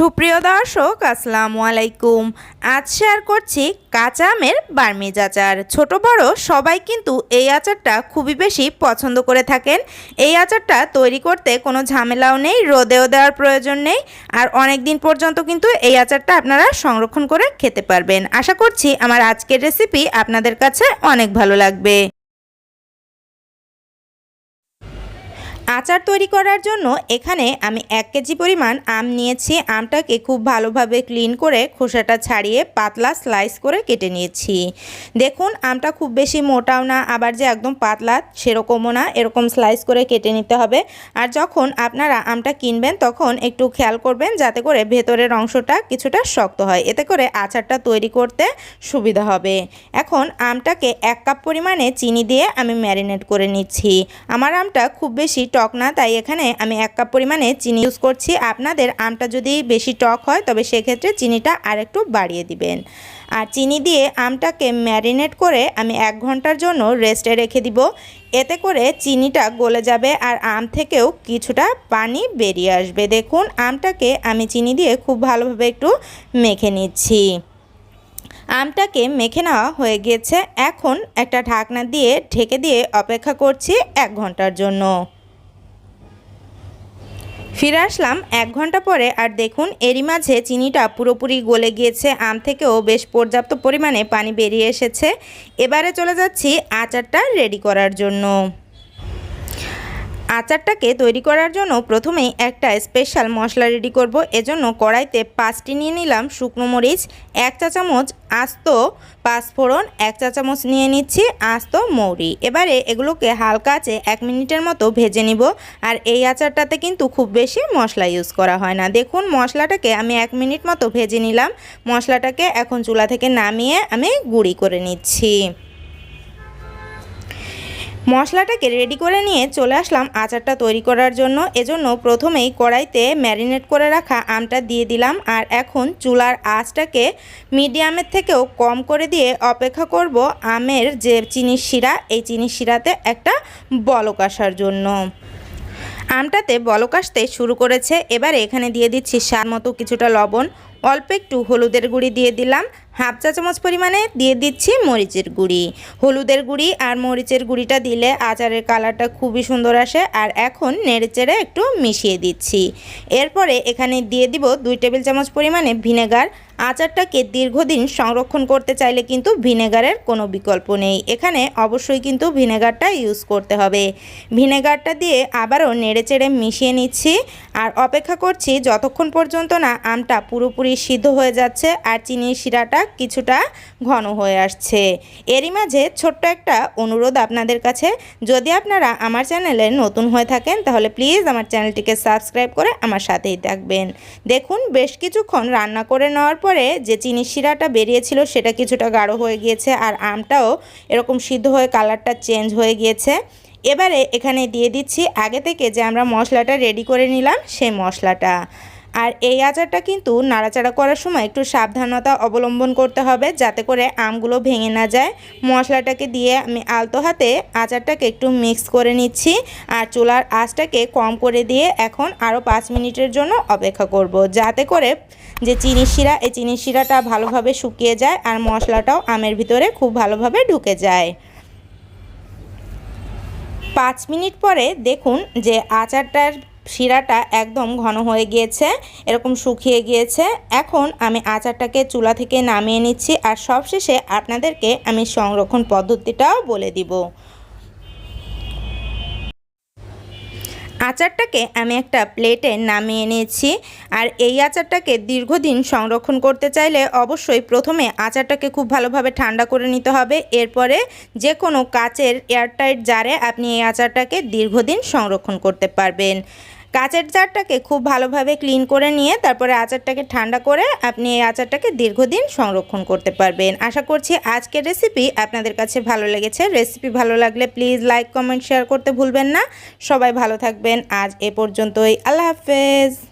সুপ্রিয় দর্শক, আসসালামু আলাইকুম। আজ শেয়ার করছি কাঁচা আমের বার্মিজ আচার। ছোট বড় সবাই কিন্তু এই আচারটা খুবই বেশি পছন্দ করে থাকেন। এই আচারটা তৈরি করতে কোনো ঝামেলাও নেই, রোদেও দেওয়ার প্রয়োজন নেই। আর অনেক দিন পর্যন্ত কিন্তু এই আচারটা আপনারা সংরক্ষণ করে খেতে পারবেন। আশা করছি আমার আজকের রেসিপি আপনাদের কাছে অনেক ভালো লাগবে। আচার তৈরি করার জন্য এখানে আমি এক কেজি পরিমাণ আম নিয়েছি। আমটাকে খুব ভালোভাবে ক্লিন করে খোসাটা ছাড়িয়ে পাতলা স্লাইস করে কেটে নিয়েছি। দেখুন, আমটা খুব বেশি মোটাও না, আবার যে একদম পাতলা সেরকমও না, এরকম স্লাইস করে কেটে নিতে হবে। আর যখন আপনারা আমটা কিনবেন, তখন একটু খেয়াল করবেন যাতে করে ভেতরের অংশটা কিছুটা শক্ত হয়। এতে করে আচারটা তৈরি করতে সুবিধা হবে। এখন আমটাকে এক কাপ পরিমাণে চিনি দিয়ে আমি ম্যারিনেট করে নিচ্ছি। আমার আমটা খুব বেশি টক না, তাই এখানে আমি এক কাপ পরিমাণে চিনি ইউজ করছি। আপনাদের আমটা যদি বেশি টক হয়, তবে সেক্ষেত্রে চিনিটা আর একটু বাড়িয়ে দিবেন। আর চিনি দিয়ে আমটাকে ম্যারিনেট করে আমি এক ঘণ্টার জন্য রেস্টে রেখে দিব। এতে করে চিনিটা গলে যাবে আর আম থেকেও কিছুটা পানি বেরিয়ে আসবে। দেখুন, আমটাকে আমি চিনি দিয়ে খুব ভালোভাবে একটু মেখে নিচ্ছি। আমটাকে মেখে নেওয়া হয়ে গিয়েছে এখন একটা ঢাকনা দিয়ে ঢেকে দিয়ে অপেক্ষা করছি এক ঘণ্টার জন্য। ফিরে আসলাম এক ঘণ্টা পরে আর দেখুন এরই মাঝে চিনিটা পুরোপুরি গলে গিয়েছে, আম থেকেও বেশ পর্যাপ্ত পরিমাণে পানি বেরিয়ে এসেছে। এবারে চলে যাচ্ছি আচারটা রেডি করার জন্য। আচারটাকে তৈরি করার জন্য প্রথমেই একটা স্পেশাল মশলা রেডি করব। এজন্য কড়াইতে পাঁচটি নিয়ে নিলাম শুকনো মরিচ, এক চা চামচ আস্ত পাঁচফোড়ন, এক চা চামচ নিয়ে নিচ্ছি আস্ত মৌরি। এবারে এগুলোকে হালকা আছে এক মিনিটের মতো ভেজে নিব। আর এই আচারটাতে কিন্তু খুব বেশি মশলা ইউজ করা হয় না। দেখুন, মশলাটাকে আমি এক মিনিট মতো ভেজে নিলাম। মশলাটাকে এখন চুলা থেকে নামিয়ে আমি গুঁড়ি করে নিচ্ছি। মশলাটাকে রেডি করে নিয়ে চলে আসলাম আচারটা তৈরি করার জন্য। এজন্য প্রথমেই কড়াইতে ম্যারিনেট করে রাখা আমটা দিয়ে দিলাম আর এখন চুলার আঁচটাকে মিডিয়ামের থেকেও কম করে দিয়ে অপেক্ষা করব আমের যে চিনির শিরা, এই চিনির শিরাতে একটা বলক আসার জন্য। আমটাতে বলক আসতে শুরু করেছে। এবারে এখানে দিয়ে দিচ্ছি স্বাদ মতো কিছুটা লবণ। অল্প একটু হলুদের গুঁড়ি দিয়ে দিলাম। হাফ চা চামচ পরিমাণে দিয়ে দিচ্ছি মরিচের গুঁড়ি। হলুদের গুঁড়ি আর মরিচের গুঁড়িটা দিলে আচারের কালারটা খুবই সুন্দর আসে আর এখন নেড়েচেড়ে একটু মিশিয়ে দিচ্ছি। এরপরে এখানে দিয়ে দিব দুই টেবিল চামচ পরিমাণে ভিনেগার। আচারটাকে দীর্ঘদিন সংরক্ষণ করতে চাইলে কিন্তু ভিনেগারের কোনো বিকল্প নেই। এখানে অবশ্যই কিন্তু ভিনেগারটা ইউজ করতে হবে। ভিনেগারটা দিয়ে আবারও নেড়েচেড়ে মিশিয়ে নিচ্ছি। আর অপেক্ষা করছি যতক্ষণ পর্যন্ত না আমটা পুরোপুরি সিদ্ধ হয়ে যাচ্ছে আর চিনির শিরাটা কিছুটা ঘন হয়ে আসছে। এরই মাঝে ছোট্ট একটা অনুরোধ আপনাদের কাছে। যদি আপনারা আমার চ্যানেলে নতুন হয়ে থাকেন, তাহলে প্লিজ আমার চ্যানেলটিকে সাবস্ক্রাইব করে আমার সাথেই থাকবেন। দেখুন, বেশ কিছুক্ষণ রান্না করে নেওয়ার পরে যে চিনি শিরাটা বেরিয়েছিল, সেটা কিছুটা গাঢ় হয়ে গিয়েছে আর আমটাও এরকম সিদ্ধ হয়ে কালারটা চেঞ্জ হয়ে গিয়েছে। এবারে এখানে দিয়ে দিচ্ছি, আগে থেকে যে আমরা মশলাটা রেডি করে নিলাম, সেই মশলাটা। আর এই আচারটা কিন্তু নাড়াচাড়া করার সময় একটু সাবধানতা অবলম্বন করতে হবে যাতে করে আমগুলো ভেঙে না যায়। মশলাটাকে দিয়ে আমি আলতো হাতে আচারটাকে একটু মিক্স করে নিচ্ছি আর চুলার আঁচটাকে কম করে দিয়ে এখন আরও পাঁচ মিনিটের জন্য অপেক্ষা করব যাতে করে যে চিনি শিরা, এই চিনি শিরাটা ভালোভাবে শুকিয়ে যায় আর মশলাটাও আমের ভিতরে খুব ভালোভাবে ঢুকে যায়। পাঁচ মিনিট পরে দেখুন যে আচারটার শিরাটা একদম ঘন হয়ে গিয়েছে, এরকম শুকিয়ে গিয়েছে। এখন আমি আচারটাকে চুলা থেকে নামিয়ে নিচ্ছি আর সবশেষে আপনাদেরকে আমি সংরক্ষণ পদ্ধতিটাও বলে দিব। আচারটাকে আমি একটা প্লেটে নামিয়ে নিয়েছি। আর এই আচারটাকে দীর্ঘদিন সংরক্ষণ করতে চাইলে অবশ্যই প্রথমে আচারটাকে খুব ভালোভাবে ঠান্ডা করে নিতে হবে। এরপরে যে কোনো কাচের এয়ারটাইট জারে আপনি এই আচারটাকে দীর্ঘদিন সংরক্ষণ করতে পারবেন। কাচের জারটাকে খুব ভালোভাবে ক্লিন করে নিয়ে তারপরে আচারটাকে ঠান্ডা করে আপনি এই আচারটাকে দীর্ঘদিন সংরক্ষণ করতে পারবেন। আশা করছি আজকের রেসিপি আপনাদের কাছে ভালো লেগেছে। রেসিপি ভালো লাগলে প্লিজ লাইক কমেন্ট শেয়ার করতে ভুলবেন না। সবাই ভালো থাকবেন। আজ এ পর্যন্তই। আল্লাহ হাফেজ।